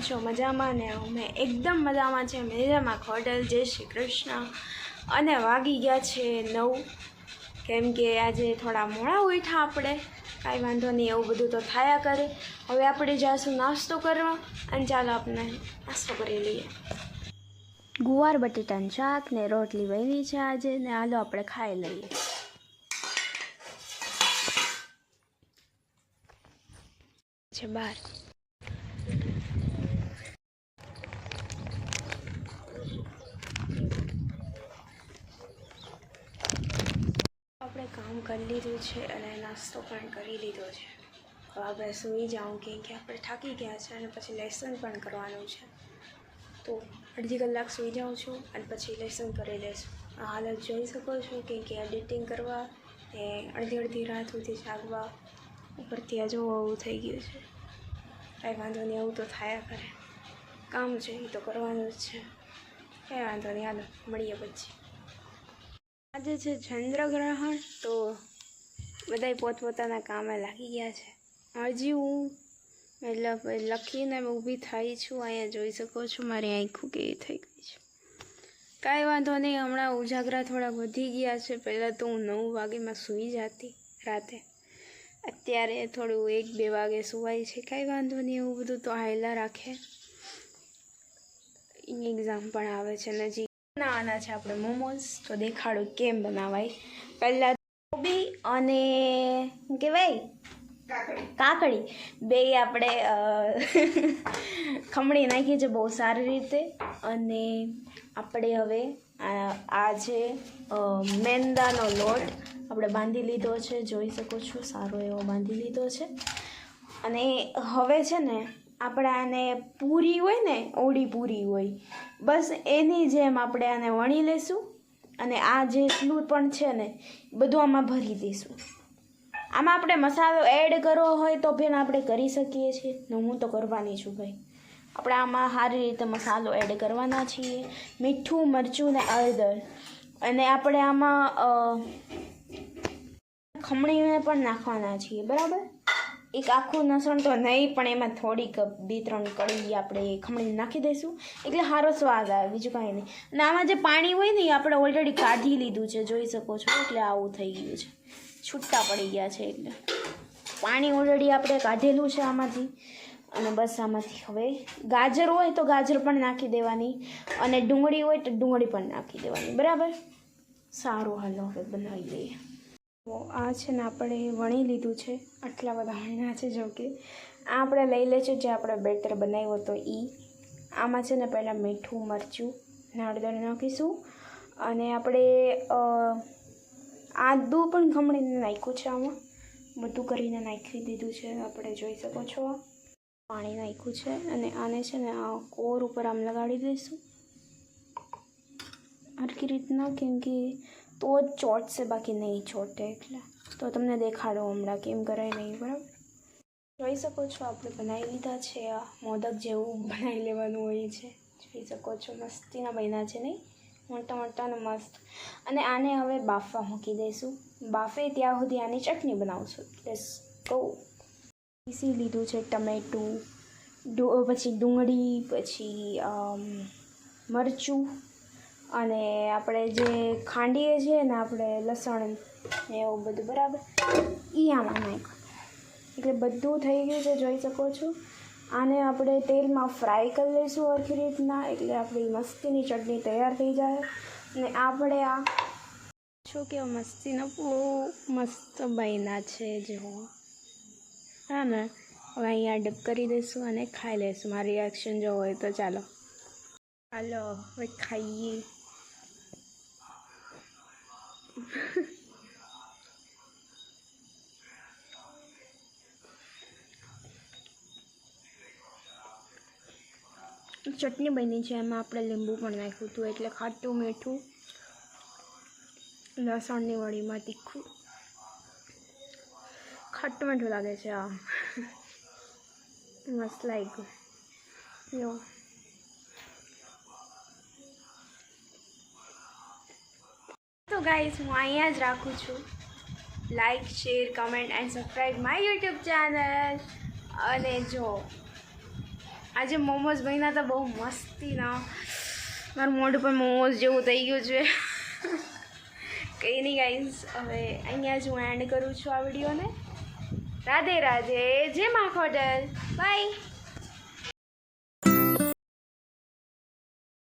છો? મજામાં ને? અમે એકદમ મજામાં છે મજામાં હોટલ જય શ્રી કૃષ્ણ. અને વાગી ગયા છે નવ. કેમ કે આજે થોડા મોડા ઉઠા આપણે. કાંઈ વાંધો નહીં, એવું બધું તો થયા કરે. હવે આપણે જાશું નાસ્તો કરવા અને ચાલો આપણે નાસ્તો કરી લઈએ. ગુવાર, બટેટાનું શાક ને રોટલી વહેલી છે આજે ને હાલો આપણે ખાઈ લઈએ. છે બાર આપણે કરી લીધું છે અને નાસ્તો પણ કરી લીધો છે. હવે આપણે સૂઈ જાઉં કેમ કે આપણે થાકી ગયા છે અને પછી લેસન પણ કરવાનું છે. તો અડધી કલાક સૂઈ જાઉં છું અને પછી લેસન કરી લઈશું. હાલત જોઈ શકો છો કે એડિટિંગ કરવા એ અડધી અડધી રાત સુધી જાગવા ઉપરથી જોવો આવું થઈ ગયું છે. કાંઈ વાંધો નહીં, આવું તો થયા કરે કામ છે એ તો કરવાનું જ છે. કાંઈ વાંધો નહીં, હાલો, મળીએ પછી. આજે છે ચંદ્રગ્રહણ તો બધાય પોતપોતાના કામે લાગી ગયા છે. હજી હું મતલબ લખીને ઊભી થઈ છું, અહીંયા જોઈ શકો છો મારી આંખું કેવી થઈ ગઈ છે. કાંઈ વાંધો નહીં, હમણાં ઉજાગરા થોડા વધી ગયા છે. પહેલાં તો હું નવ વાગેમાં સૂઈ જતી રાતે. અત્યારે થોડું એક બે વાગે સુવાય છે. કાંઈ વાંધો નહીં, એવું બધું તો હાયલા રાખે. એક્ઝામ પણ આવે છે નજીક. બનાવવાના છે આપણે મોમોઝ, તો દેખાડું કેમ બનાવાય. પહેલાં કોબી અને શું કહેવાય? કાકડી. બે આપણે ખમણી નાખી છે બહુ સારી રીતે. અને આપણે હવે આ જે મેંદાનો લોટ. આપણે બાંધી લીધો છે, જોઈ શકો છો, સારો એવો બાંધી લીધો છે. અને હવે છે ને, આપણે આને પૂરી હોય ને, ઓળી પૂરી હોય. બસ એની જેમ આપણે આને વણી લેશું. અને આ જેટલું પણ છે ને, બધું આમાં ભરી દઈશું. આમાં આપણે મસાલો એડ કરવો હોય તો પણ આપણે કરી શકીએ છીએ. હું તો કરવાની છું ભાઈ. આપણે આમાં સારી રીતે મસાલો એડ કરવાના છીએ. મીઠું, મરચું ને હળદર. અને આપણે આમાં ખમણીને પણ નાખવાના છીએ. બરાબર? એક આખું લસણ તો નહીં, પણ એમાં થોડીક, બે, ત્રણ કળી આપણે ખમણી નાખી દઈશું. એટલે સારો સ્વાદ આવે, બીજું કાંઈ નહીં. અને આમાં જે પાણી હોય ને, એ આપણે ઓલરેડી કાઢી લીધું છે, જોઈ શકો છો. એટલે આવું થઈ ગયું છે. છૂટા પડી ગયા છે એટલે. પાણી ઓલરેડી આપણે કાઢેલું છે આમાંથી. અને બસ આમાંથી હવે ગાજર હોય તો ગાજર પણ નાખી દેવાની. અને ડુંગળી હોય તો ડુંગળી પણ નાખી દેવાની. બરાબર? સારું, હાલો, હવે બનાવી લઈએ. આ છે ને આપણે વણી લીધું છે. આટલા બધા વણ્યા છે જો કે. આ આપણે લઈ લઈશું જે આપણે બેટર બનાવ્યો હતો એ આમાં છે ને પહેલાં મીઠું, મરચું ને નાખીશું. અને આપણે આદું પણ ખમણીને નાખ્યું છે આમાં. બધું કરીને નાખી દીધું છે. આપણે જોઈ શકો છો. પાણી નાખ્યું છે. અને આને છે ને આ કોર ઉપર આમ લગાડી દઈશું. આટલી રીતના કેમ કે તો જ ચોટશે બાકી નહીં ચોટે એટલે. તો તમને દેખાડો હમણાં કેમ કરાય નહીં, બરાબર? જોઈ શકો છો, આપણે બનાવી લીધા છે, આ મોદક જેવું બનાવી લેવાનું હોય છે. જોઈ શકો છો, મસ્તીના બન્યા છે, નહીં? મોટા મોટા અને મસ્ત. અને આને હવે બાફવા મૂકી દઈશું. બાફે ત્યાં સુધી આની ચટણી બનાવશું. લેસ ગો પીસી લીધું છે ટમેટું પછી ડુંગળી, પછી મરચું. અને આપણે જે ખાંડીએ છીએ ને આપણે લસણ ને એવું બધું, બરાબર? એ આમાં નાખ્યું. એટલે બધું થઈ ગયું છે, જોઈ શકો છો. આને આપણે તેલમાં ફ્રાય કરી લઈશું આખી રીતના, એટલે આપણી મસ્તીની ચટણી તૈયાર થઈ જાય. અને આપણે આ શું કે મસ્તીનો બહુ મસ્ત બન્યા છે જેવો. હા ને? હવે અહીંયા ડબ કરી દઈશું અને ખાઈ લઈશું. મારી રિએક્શન જો હોય તો ચાલો. હાલો, હવે ખાઈએ. ચટણી બની છે, એમાં આપણે લીંબુ પણ નાખ્યું હતું, એટલે ખાટું, મીઠું, લસણની વડીમાં તીખું. ખાટું મીઠું લાગે છે આ મસ્ત લાગ્યું. યો તો હું અહીંયા જ રાખું છું. Like share comment and subscribe my YouTube channel અને જો, આજે મોમોઝ બન્યા તો બહુ મસ્તી ના. મારું મોઢું પણ મોમોઝ જેવું થઈ ગયું છે. કંઈ નહીં ગાઈઝ હવે અહીંયા જ હું એન્ડ કરું છું આ વિડીયોને રાધે રાધે, જય મા હોટલ બાય